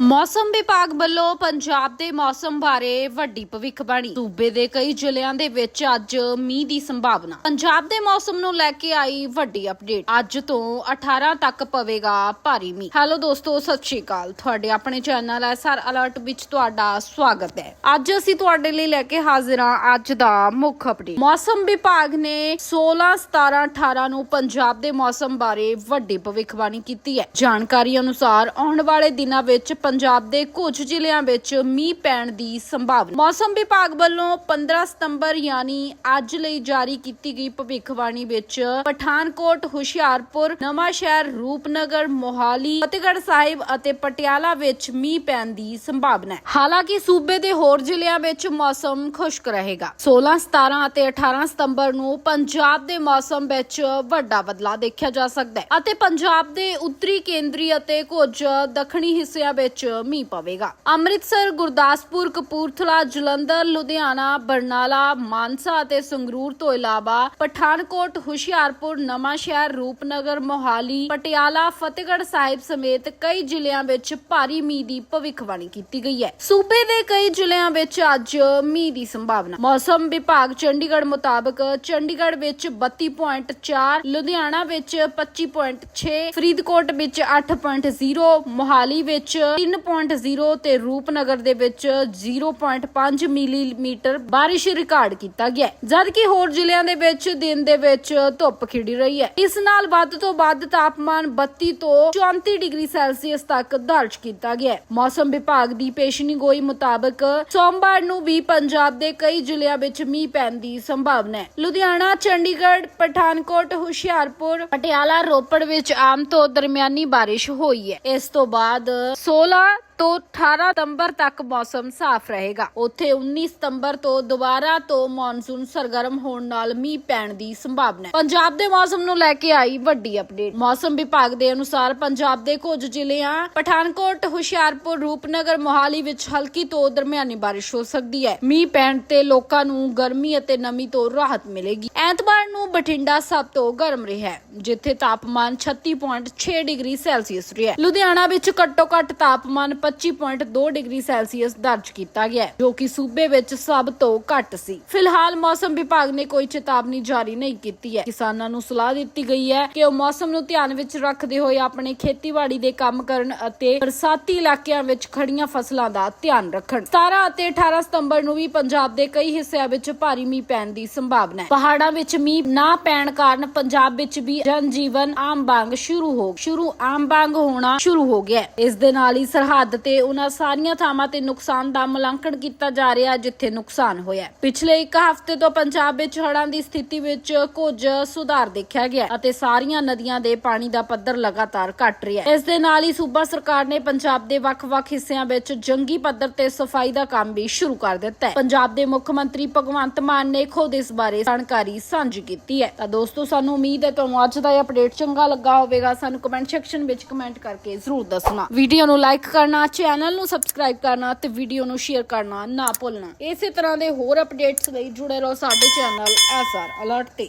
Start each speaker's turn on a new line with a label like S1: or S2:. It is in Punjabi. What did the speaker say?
S1: ਮੌਸਮ ਵਿਭਾਗ ਵੱਲੋਂ ਪੰਜਾਬ ਦੇ ਮੌਸਮ ਬਾਰੇ ਵੱਡੀ ਭਵਿੱਖਬਾਣੀ ਸੂਬੇ ਦੇ ਕਈ ਜ਼ਿਲ੍ਹਿਆਂ ਦੇ ਵਿੱਚ ਅੱਜ ਮੀਂਹ ਦੀ ਸੰਭਾਵਨਾ। ਪੰਜਾਬ ਦੇ ਮੌਸਮ ਨੂੰ ਲੈ ਕੇ ਆਈ ਵੱਡੀ ਅਪਡੇਟ। ਅੱਜ ਤੋਂ 18 ਤੱਕ ਪਵੇਗਾ ਭਾਰੀ ਮੀਂਹ। ਹੈਲੋ ਦੋਸਤੋ, ਸਤਿ ਸ਼੍ਰੀ ਅਕਾਲ। ਤੁਹਾਡੇ ਆਪਣੇ ਚੈਨਲ ਐਸਆਰ ਅਲਰਟ ਵਿੱਚ ਤੁਹਾਡਾ ਸਵਾਗਤ ਹੈ। ਅੱਜ ਅਸੀਂ ਤੁਹਾਡੇ ਲਈ ਲੈ ਕੇ ਹਾਜ਼ਰ ਹਾਂ ਅੱਜ ਦਾ ਮੁੱਖ ਅਪਡੇਟ। ਮੌਸਮ ਵਿਭਾਗ ਨੇ 16 17 18 ਨੂੰ ਪੰਜਾਬ ਦੇ ਮੌਸਮ ਬਾਰੇ ਵੱਡੀ ਭਵਿੱਖਬਾਣੀ ਕੀਤੀ ਹੈ। ਜਾਣਕਾਰੀ ਅਨੁਸਾਰ ਆਉਣ ਵਾਲੇ ਦਿਨਾਂ ਵਿੱਚ ਪੰਜਾਬ ਦੇ ਕੁਝ ਜ਼ਿਲ੍ਹਿਆਂ ਵਿੱਚ ਮੀਂਹ ਪੈਣ ਦੀ ਸੰਭਾਵਨਾ। ਮੌਸਮ ਵਿਭਾਗ ਵੱਲੋਂ 15 ਸਤੰਬਰ ਯਾਨੀ ਅੱਜ ਲਈ ਜਾਰੀ ਕੀਤੀ ਗਈ ਭਵਿੱਖਬਾਣੀ ਵਿੱਚ ਪਠਾਨਕੋਟ, ਹੁਸ਼ਿਆਰਪੁਰ, ਨਵਾਂ ਸ਼ਹਿਰ, ਰੂਪਨਗਰ, ਮੋਹਾਲੀ, ਫਤਿਹਗੜ੍ਹ ਸਾਹਿਬ ਅਤੇ ਪਟਿਆਲਾ ਵਿੱਚ ਮੀਂਹ ਪੈਣ ਦੀ ਸੰਭਾਵਨਾ ਹੈ। ਹਾਲਾਂਕਿ ਸੂਬੇ ਦੇ ਹੋਰ ਜ਼ਿਲ੍ਹਿਆਂ ਵਿੱਚ ਮੌਸਮ ਖੁਸ਼ਕ ਰਹੇਗਾ। 16 17 ਅਤੇ 18 ਸਤੰਬਰ ਨੂੰ ਪੰਜਾਬ ਦੇ ਮੌਸਮ ਵਿੱਚ ਵੱਡਾ ਬਦਲਾਅ ਦੇਖਿਆ ਜਾ ਸਕਦਾ ਹੈ ਅਤੇ ਪੰਜਾਬ ਦੇ ਉੱਤਰੀ ਕੇਂਦਰੀ ਅਤੇ ਕੁਝ ਦੱਖਣੀ ਹਿੱਸਿਆਂ ਵਿੱਚ ਮੀਂਹ ਪਵੇਗਾ। ਅੰਮ੍ਰਿਤਸਰ, ਗੁਰਦਾਸਪੁਰ, ਕਪੂਰਥਲਾ, ਜਲੰਧਰ, ਲੁਧਿਆਣਾ, ਬਰਨਾਲਾ, ਮਾਨਸਾ ਅਤੇ ਸੰਗਰੂਰ ਤੋਂ ਇਲਾਵਾ ਪਠਾਨਕੋਟ, ਹੁਸ਼ਿਆਰਪੁਰ ਨਵਾਂ ਸ਼ਹਿਰ ਰੂਪਨਗਰ, ਮੋਹਾਲੀ, ਪਟਿਆਲਾ, ਫਤਿਹਗੜ੍ਹ ਸਾਹਿਬ ਸਮੇਤ ਕਈ ਜ਼ਿਲ੍ਹਿਆਂ ਵਿੱਚ ਭਾਰੀ ਮੀਂਹ ਦੀ ਭਵਿੱਖਬਾਣੀ ਕੀਤੀ ਗਈ ਹੈ। ਸੂਬੇ ਦੇ ਕਈ ਜ਼ਿਲ੍ਹਿਆਂ ਵਿੱਚ ਅੱਜ ਮੀਂਹ ਦੀ ਸੰਭਾਵਨਾ। ਮੌਸਮ ਵਿਭਾਗ ਚੰਡੀਗੜ੍ਹ ਮੁਤਾਬਕ ਚੰਡੀਗੜ੍ਹ ਵਿੱਚ 32.4 ਲੁਧਿਆਣਾ ਵਿੱਚ 25.6 ਫਰੀਦਕੋਟ ਵਿੱਚ 8.0 ਮੋਹਾਲੀ ਵਿੱਚ 3.0 ਤੇ ਰੂਪਨਗਰ ਦੇ ਵਿੱਚ 0.5 ਮਿਲੀਮੀਟਰ ਬਾਰਿਸ਼ ਰਿਕਾਰਡ ਕੀਤਾ ਗਿਆ ਜਦਕਿ ਹੋਰ ਜ਼ਿਲ੍ਹਿਆਂ ਦੇ ਵਿੱਚ ਦਿਨ ਦੇ ਵਿੱਚ ਧੁੱਪ ਖਿੜੀ ਰਹੀ ਹੈ। ਇਸ ਨਾਲ ਵੱਧ ਤੋਂ ਵੱਧ ਤਾਪਮਾਨ 32 ਤੋਂ 34 ਡਿਗਰੀ ਸੈਲਸੀਅਸ ਤੱਕ ਦਰਜ ਕੀਤਾ ਗਿਆ ਮੌਸਮ ਵਿਭਾਗ ਦੀ ਪੇਸ਼ੀਨਗੋਈ ਮੁਤਾਬਕ ਸੋਮਵਾਰ ਨੂੰ ਵੀ ਪੰਜਾਬ ਦੇ ਕਈ ਜ਼ਿਲ੍ਹਿਆਂ ਵਿੱਚ ਮੀਂਹ ਪੈਣ ਦੀ ਸੰਭਾਵਨਾ ਹੈ। ਲੁਧਿਆਣਾ, ਚੰਡੀਗੜ੍ਹ, ਪਠਾਨਕੋਟ, ਹੁਸ਼ਿਆਰਪੁਰ, ਪਟਿਆਲਾ, ਰੋਪੜ ਵਿੱਚ ਆਮ ਤੋਂ ਦਰਮਿਆਨੀ ਬਾਰਿਸ਼ ਹੋਈ ਹੈ। ਇਸ ਤੋਂ ਬਾਅਦ 16 Lord. ਤੋਂ 18 ਸਤੰਬਰ ਤੱਕ ਮੌਸਮ ਸਾਫ਼ ਰਹੇਗਾ। ਉੱਥੇ 19 ਸਤੰਬਰ ਤੋਂ ਦੁਬਾਰਾ ਤੋਂ ਮੌਨਸੂਨ ਸਰਗਰਮ ਹੋਣ ਨਾਲ ਮੀਂਹ ਪੈਣ ਦੀ ਸੰਭਾਵਨਾ ਹੈ। ਪੰਜਾਬ ਦੇ ਮੌਸਮ ਨੂੰ ਲੈ ਕੇ ਆਈ ਵੱਡੀ ਅਪਡੇਟ। ਮੌਸਮ ਵਿਭਾਗ ਦੇ ਅਨੁਸਾਰ ਪੰਜਾਬ ਦੇ ਕੁਝ ਜ਼ਿਲ੍ਹਿਆਂ ਪਠਾਨਕੋਟ ਹੁਸ਼ਿਆਰਪੁਰ ਰੂਪਨਗਰ ਮੋਹਾਲੀ ਵਿੱਚ ਹਲਕੀ ਤੋਂ ਦਰਮਿਆਨੀ ਬਾਰਿਸ਼ ਹੋ ਸਕਦੀ ਹੈ। ਮੀਂਹ ਪੈਣ ਤੇ ਲੋਕਾਂ ਨੂੰ ਗਰਮੀ ਅਤੇ ਨਮੀ ਤੋਂ ਰਾਹਤ ਮਿਲੇਗੀ। ਐਤਵਾਰ ਨੂੰ ਬਠਿੰਡਾ ਸਭ ਤੋਂ ਗਰਮ ਰਿਹਾ ਹੈ, ਜਿੱਥੇ ਤਾਪਮਾਨ 36.6 ਡਿਗਰੀ ਸੈਲਸੀਅਸ ਰਿਹਾ ਲੁਧਿਆਣਾ ਵਿੱਚ ਘੱਟੋ ਘੱਟ ਤਾਪਮਾਨ 25.2 ਡਿਗਰੀ ਸੈਲਸੀਅਸ ਦਰਜ ਕੀਤਾ ਗਿਆ ਜੋ ਕਿ ਸੂਬੇ ਵਿੱਚ ਸਭ ਤੋਂ ਘੱਟ ਸੀ। ਫਿਲਹਾਲ ਮੌਸਮ ਵਿਭਾਗ ਨੇ ਕੋਈ ਚੇਤਾਵਨੀ ਜਾਰੀ ਨਹੀਂ ਕੀਤੀ ਹੈ। ਕਿਸਾਨਾਂ ਨੂੰ ਸਲਾਹ ਦਿੱਤੀ ਗਈ ਹੈ ਕਿ ਉਹ ਮੌਸਮ ਨੂੰ ਧਿਆਨ ਵਿੱਚ ਰੱਖਦੇ ਹੋਏ ਆਪਣੇ ਖੇਤੀਬਾੜੀ ਦੇ ਕੰਮ ਕਰਨ ਅਤੇ ਬਰਸਾਤੀ ਇਲਾਕਿਆਂ ਵਿੱਚ ਖੜੀਆਂ ਫਸਲਾਂ ਦਾ ਧਿਆਨ ਰੱਖਣ। 17 ਅਤੇ 18 ਸਤੰਬਰ ਨੂੰ ਵੀ ਪੰਜਾਬ ਦੇ ਕਈ ਹਿੱਸਿਆਂ ਵਿੱਚ ਭਾਰੀ ਮੀਂਹ ਪੈਣ ਦੀ ਸੰਭਾਵਨਾ ਹੈ। ਪਹਾੜਾਂ ਵਿੱਚ ਮੀਂਹ ਨਾ ਪੈਣ ਕਾਰਨ ਪੰਜਾਬ ਵਿੱਚ ਵੀ ਜਨ ਜੀਵਨ ਆਮ ਵਾਂਗ ਸ਼ੁਰੂ ਹੋ ਸ਼ੁਰੂ ਆਮ ਵਾਂਗ ਹੋਣਾ ਸ਼ੁਰੂ ਹੋ ਗਿਆ ਇਸ ਦੇ ਨਾਲ ਹੀ ਸਰਹੱਦ ਤੇ ਉਹਨਾਂ ਸਾਰੀਆਂ ਥਾਵਾਂ ਤੇ ਨੁਕਸਾਨ ਦਾ ਮੁਲਾਂਕਣ ਕੀਤਾ ਜਾ ਰਿਹਾ ਜਿੱਥੇ ਨੁਕਸਾਨ ਹੋਇਆ ਪਿਛਲੇ ਇੱਕ ਹਫ਼ਤੇ ਤੋਂ ਪੰਜਾਬ ਵਿੱਚ ਹੜ੍ਹਾਂ ਦੀ ਸਥਿਤੀ ਵਿੱਚ ਕੁਝ ਸੁਧਾਰ ਦੇਖਿਆ ਗਿਆ ਅਤੇ ਸਾਰੀਆਂ ਨਦੀਆਂ ਦੇ ਪਾਣੀ ਦਾ ਪੱਧਰ ਲਗਾਤਾਰ ਘਟ ਰਿਹਾ ਹੈ। ਇਸ ਦੇ ਨਾਲ ਹੀ ਸੂਬਾ ਸਰਕਾਰ ਨੇ ਪੰਜਾਬ ਦੇ ਵੱਖ-ਵੱਖ ਹਿੱਸਿਆਂ ਵਿੱਚ ਜੰਗੀ ਪੱਧਰ ਤੇ ਸਫ਼ਾਈ ਦਾ ਕੰਮ ਵੀ ਸ਼ੁਰੂ ਕਰ ਦਿੱਤਾ ਹੈ। ਪੰਜਾਬ ਦੇ ਮੁੱਖ ਮੰਤਰੀ ਭਗਵੰਤ ਮਾਨ ਨੇ ਖੁਦ ਇਸ ਬਾਰੇ ਜਾਣਕਾਰੀ ਸਾਂਝੀ ਕੀਤੀ ਹੈ। ਤਾਂ ਦੋਸਤੋ, ਸਾਨੂੰ ਉਮੀਦ ਹੈ ਤੁਹਾਨੂੰ ਅੱਜ ਦਾ ਇਹ ਅਪਡੇਟ ਚੰਗਾ ਲੱਗਾ ਹੋਵੇਗਾ। ਸਾਨੂੰ ਕਮੈਂਟ ਸੈਕਸ਼ਨ ਵਿੱਚ ਕਮੈਂਟ ਕਰਕੇ ਜ਼ਰੂਰ ਦੱਸਣਾ। ਵੀਡੀਓ ਨੂੰ ਲਾਈਕ ਕਰਨਾ ਕਰਨਾ ਚੈਨਲ ਨੂੰ ਸਬਸਕ੍ਰਾਈਬ ਕਰਨਾ ਤੇ ਵੀਡੀਓ ਨੂੰ ਸ਼ੇਅਰ ਕਰਨਾ ਨਾ ਭੁੱਲਣਾ। ਇਸੇ ਤਰ੍ਹਾਂ ਦੇ ਹੋਰ ਅਪਡੇਟਸ ਲਈ ਜੁੜੇ ਰਹੋ ਸਾਡੇ ਚੈਨਲ ਐਸਆਰ ਅਲਰਟ ਤੇ।